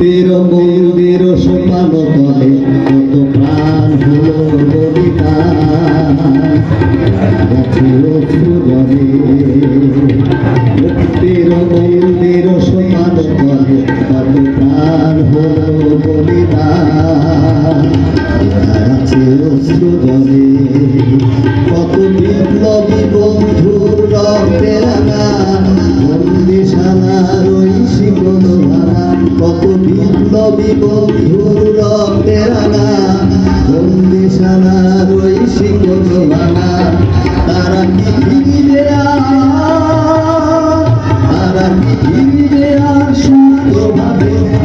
মুক্তির মন্দির সোপান তলে, কত প্রাণ হলো বলিদান গেছে অশ্রুজলে মুক্তির মন্দির সোপান তলে, কত প্রাণ হলো বলিদান গেছে অশ্রুজলে বন্ধুর রক্তে রাঙা বন্দিশালার ওই শিকল ভাঙা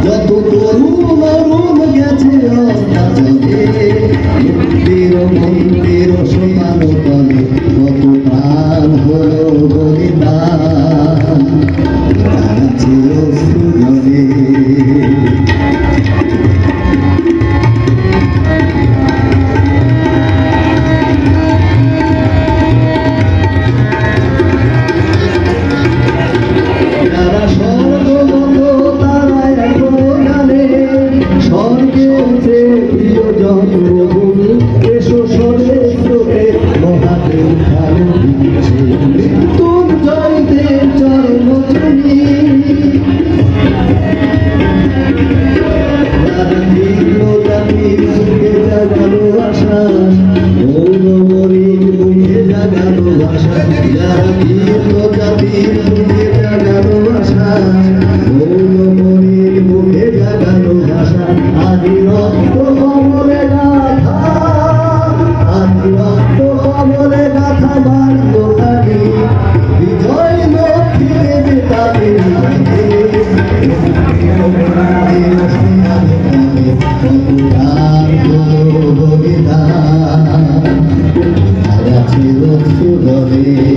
যত তরুণ অরুণ গেছে মুক্তির মন্দির সমান তলে, কত প্রাণ হলো বলিদান? কেছে প্রিয়জন প্রভু। Love it.